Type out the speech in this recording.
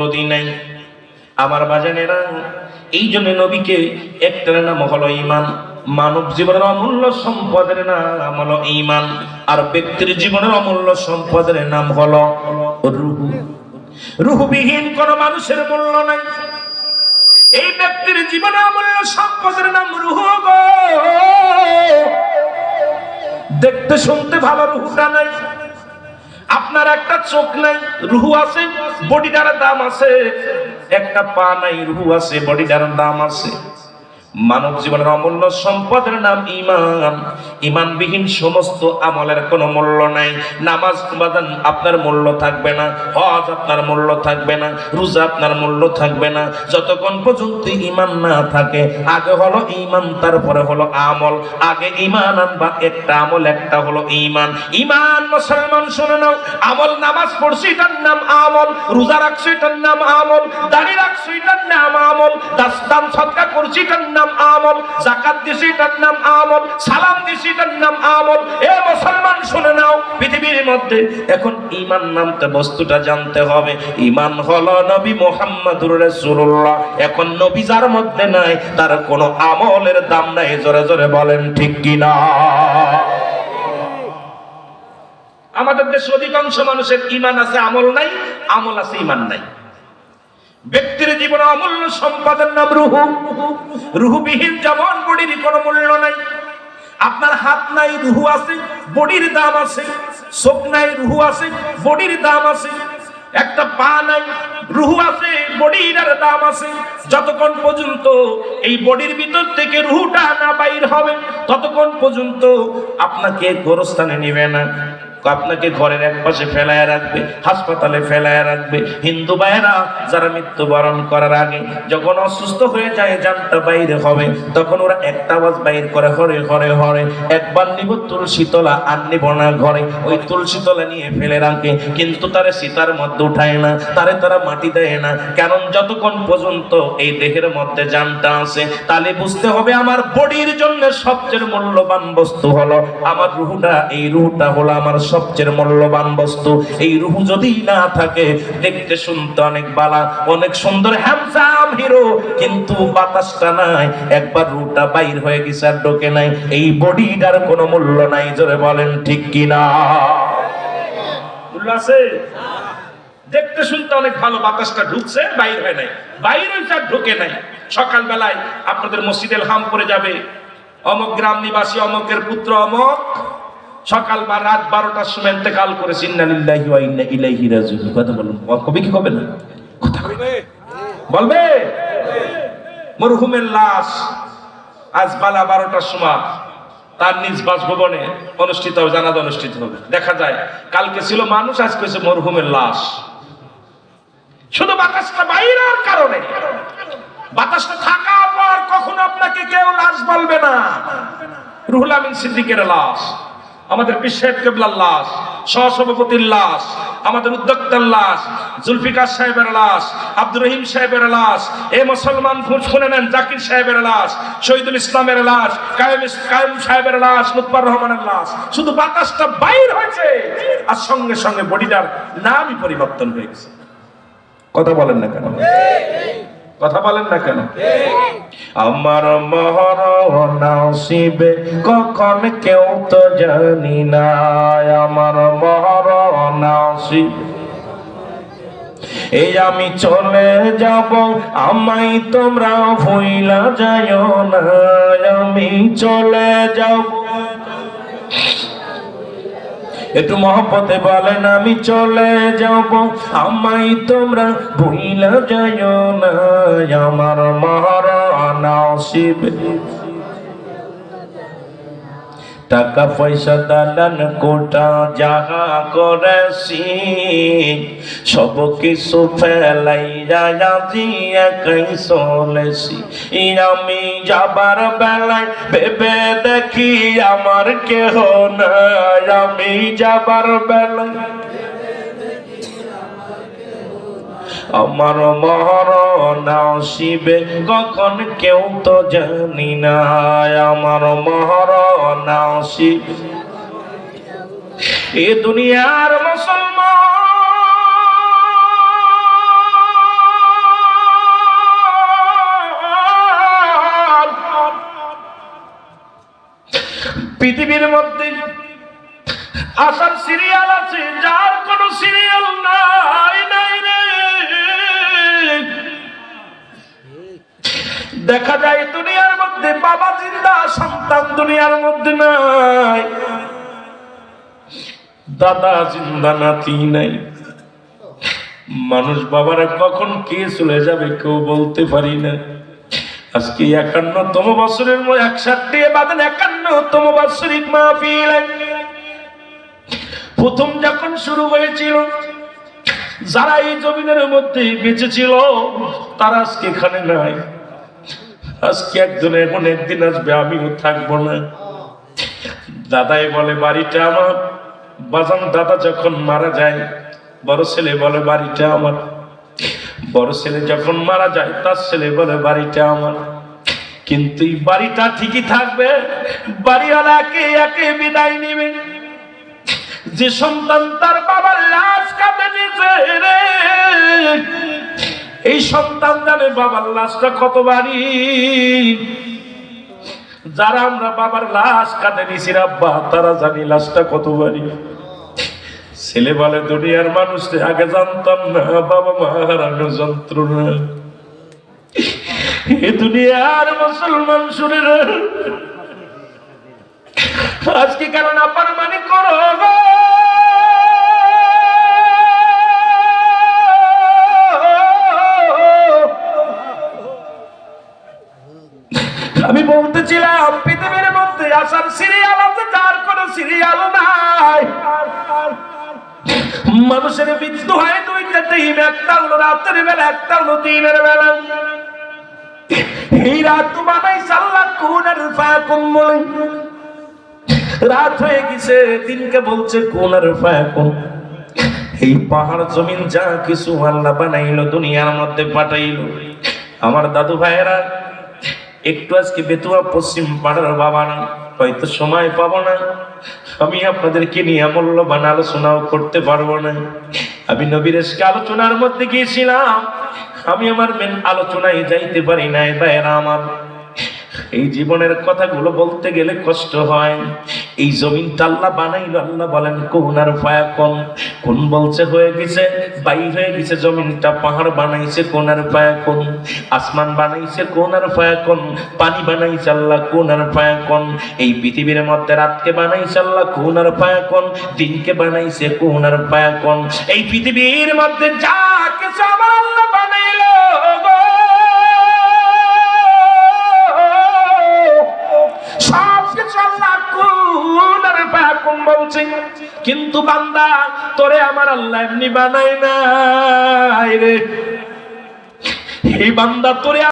নদী নাই। আমার বাজানেরা, এই জন্য নবীকে একটার নাম হলো ইমান মানব জীবনের অমূল্য সম্পদের নাম হলো ইমান আর ব্যক্তির জীবনের অমূল্য সম্পদের নাম হলো রুহু। রুহুবিহীন কোন মানুষের মূল্য নাই। এই ব্যক্তির জীবনে অমূল্য সম্পদের নাম রুহু দেখতে শুনতে ভালো রুহুটা নাই। আপনার একটা চোখ নাই, রুহু আছে, বডিটার দাম আছে। একটা পা নাই, রুহু আছে, বডিটার দাম আছে। মানব জীবনের অমূল্য সম্পদের নাম ইমান ইমানবিহীন সমস্ত আমলের কোনো মূল্য নাই। নামাজ বাদান আপনার মূল্য থাকবে না, হজ আপনার মূল্য থাকবে না, রোজা আপনার মূল্য থাকবে না। যতক্ষণ পর্যন্ত ইমান না থাকে, আগে হলো ইমান তারপরে হলো আমল। আগে ইমান আনবা, একটা আমল, একটা হলো ইমান ইমান মুসলমান, শুনে নাও। আমল নামাজ পড়ছি, এটার নাম আমল। রোজা রাখছি, এটার নাম আমল। দাড়ি রাখছি, এটার নাম আমল। দাস্তান সদকা করছি, এটার নাম আমল, জাকাত দিছি, এটার নাম আমল, সালাম দিছি, এটার নাম আমল। এ মুসলমান, শুনে নাও, পৃথিবীর মধ্যে এখন ইমান নামতে বস্তুটা জানতে হবে। ইমান হলো নবী মোহাম্মদুর রাসূলুল্লাহ। এখন নবী যার মধ্যে নাই, তার কোনো আমলের দাম নাই, জোরে জোরে বলেন ঠিক কিনা? আমাদের দেশে অধিকাংশ মানুষের ইমান আছে, আমল নাই, আমল আছে ইমান নাই। ব্যক্তির জীবনে অমূল্য সম্পদের নাম রুহু। রুহুবিহীন যেমন বডির কোনো মূল্য নাই। আপনার হাত নাই, রুহু আছে, বডির দাম আছে। চোখ নাই, রুহু আছে, বডির দাম আছে। একটা পা নাই, রুহু আছে, বডির আর দাম আছে। যতক্ষণ পর্যন্ত এই বডির ভিতর থেকে রুহুটা না বাইর হবে, ততক্ষণ পর্যন্ত আপনাকে গোরস্থানে নেবে না। আপনাকে ঘরের এক পাশে ফেলায় রাখবে, হাসপাতালে ফেলায় রাখবে। হিন্দু ভাইয়েরা, যারা মৃত্যুবরণ করার আগে যখন অসুস্থ হয়ে যায় জানটা বাইরে হবে, তখন ওরা একটা আওয়াজ বাইর করে, হরে হরে হরে। একবার নিব তুলসী তলা আর নিব না ঘরে। ওই তুলসী তলা নিয়ে ফেলে রাখে, কিন্তু তারা সীতার মধ্যে উঠায় না, তারে তারা মাটি দেয় না। কারণ যতক্ষণ পর্যন্ত এই দেহের মধ্যে জানটা আছে, তাহলে বুঝতে হবে আমার বডির জন্য সবচেয়ে মূল্যবান বস্তু হলো, আমার রুহুটা, এই রুহুটা হলো আমার সবচেয়ে মূল্যবান বস্তু। এই রুহু যদি না থাকে, দেখতে শুনতে অনেক বালা, অনেক সুন্দর হ্যামসাম হিরো কিন্তু বাতাসটা নাই। একবার রুটা বাইর হয়ে গেছে আর ঢোকে নাই। এই বডিটার কোনো মূল্য নাই, জোরে বলেন, ঠিক কিনা? আছে? দেখতে শুনতে অনেক ভালো, বাতাসটা ঢুকছে, বাইর হয় নাই। বাইর হয়েছে আর ঢোকে নাই। সকাল বেলায় আপনাদের মসজিদের হাম পড়ে যাবে। অমক গ্রাম নিবাসী অমকের পুত্র অমক সকাল বা রাত বারোটার সময় ইন্তেকাল করেছে কথা বলুন। কবি কি না? কথা বলবে? মরহুমের লাশ আজ বালা বারোটার সময় তার নিজ বাসভবনে অনুষ্ঠিত হবে, জানাজা অনুষ্ঠিত হবে। দেখা যায়, কালকে ছিল মানুষ আজ হয়েছে মরহুমের লাশ। শুধু বাতাসটা বাইরের কারণে। বাতাসটা থাকার পর কখনো আপনাকে কেউ লাশ বলবে না। রুহুল আমিন সিদ্দিকের লাশ। আমাদের পিসেদ কেবলার লাশ, সহসভাপতির লাশ, আমাদের উদ্যোক্তার লাশ, জুলফিকার সাহেবের লাশ, আব্দুর রহিম সাহেবের লাশ, এ মুসলমান শুনে নেন জাকির সাহেবের লাশ, শহীদুল ইসলামের লাশ, কায়েম কায়েম সাহেবের লাশ, লুৎফর রহমানের লাশ। শুধু বাতাসটা বাইর হয়েছে, আর সঙ্গে সঙ্গে বডিটার নামই পরিবর্তন হয়ে গেছে। কথা বলেন না কেন? কথা বলেন না কেন? আমার মহর নাসিবে কখন কেউ তো জানি না, আমার মহর নাসিব। এই আমি চলে যাব আমাই তোমরা ভুইলা যায় না, আমি চলে যাব। একটু মহব্বতে বলেন আমি চলে যাব। আমাই তোমরা ভুইলা যাই না আমার মহারানা শিব। টাকা পয়সা দালান কোটা যাহা করেছি সব কিছু ফেলাই রাজি একাই চলেছি আমি যাবার বেলায় ভেবে দেখি আমার কেহ না আমি যাবার বেলায় আমার মরণ আসিবে কখন কেউ তো জানি না। আমার মরণ আসিবে এ দুনিয়ার মুসলমান। পৃথিবীর মধ্যে আসার সিরিয়াল আছে দেখা যায় দুনিয়ার মধ্যে বাবা জিন্দা, সন্তান দুনিয়ার মধ্যে নাই। দাদা জিন্দা, নাতি নাই। মানুষ বাবারা কখন কে চলে যাবে কেউ বলতে পারি না। আজকে একান্নতম বছরের মধ্যে একষট্টি বাদেন একান্নতম বাৎসরিক মাহফিল। প্রথম যখন শুরু হয়েছিল, যারা এই জমিনের মধ্যে বেঁচে ছিল, তারা আজকে এখানে নাই। আজকে একজন এমন একদিন আসবে, আমিও থাকব না। দাদাই বলে, বাড়িটা আমার। বাজান দাদা যখন মারা যায়, বড় ছেলে বলে, বাড়িটা আমার। বড় ছেলে যখন মারা যায়, তার ছেলে বলে, বাড়িটা আমার। কিন্তু বাড়িটা ঠিকই থাকবে, বাড়িওয়ালা একে একে বিদায় নেবে। যে সন্তান তার বাবার লাশ নিছে রে, এই সন্তান জানে বাবার লাশটা কত বাড়ি যারা আমরা বাবার লাশ কাঁদে নিছি আব্বা তারা জানি লাশটা কত বাড়ি ছেলে বলে, দুনিয়ার মানুষ আগে জানতাম না, বাবা মা হারানো যন্ত্রণা এ দুনিয়ার মুসলমান শুনে আজকে কেন না পার মানে করো পৃথিবীর মধ্যে আসার সিরিয়াল আছে সিরিয়াল নাই। মানুষের মৃত্যু হয় দুইটা টাইম একটা হলো রাতের বেলা, একটা হলো দিনের বেলা। কোন আর রাত হয়ে গেছে, দিনকে বলছে কোন আর এই পাহাড় জমিন যা কিছু দুনিয়ার মধ্যে পাঠাইলো। আমার দাদু ভাইয়েরা একটু আজকে বেতুয়া পশ্চিম পাড়ার বাবা না, হয়তো সময় পাবো না। আমি আপনাদেরকে নিয়ে মূল্যবান আলোচনাও করতে পারব না। আমি নবীর আলোচনার মধ্যে গিয়েছিলাম। আমি আমার মেন আলোচনায় যাইতে পারি নাই বাইরা আমার। এই জীবনের কথাগুলো বলতে গেলে কষ্ট হয়। এই জমিনটা আল্লাহ বানাইলো। আল্লাহ বলেন কোন আর ফায়াকন। কোন বলছে, হয়ে গেছে, বাই হয়ে গেছে, জমিনটা পাহাড় বানাইছে কোন আর ফায়াকন। আসমান বানাইছে কোন আর ফায়াকন, পানি বানাইছে আল্লাহ কোন আর ফায়াকন। এই পৃথিবীর মধ্যে রাতকে বানাইছে আল্লাহ কোন আর ফায়াকন, দিনকে বানাইছে কোন আর ফায়াকন। এই পৃথিবীর মধ্যে যা কিছু আমার আল্লাহ বানাইলো। কিন্তু বান্দা তোরে আমার আল্লাহ এমনি বানাই নাই রে। এই বান্দা তোরে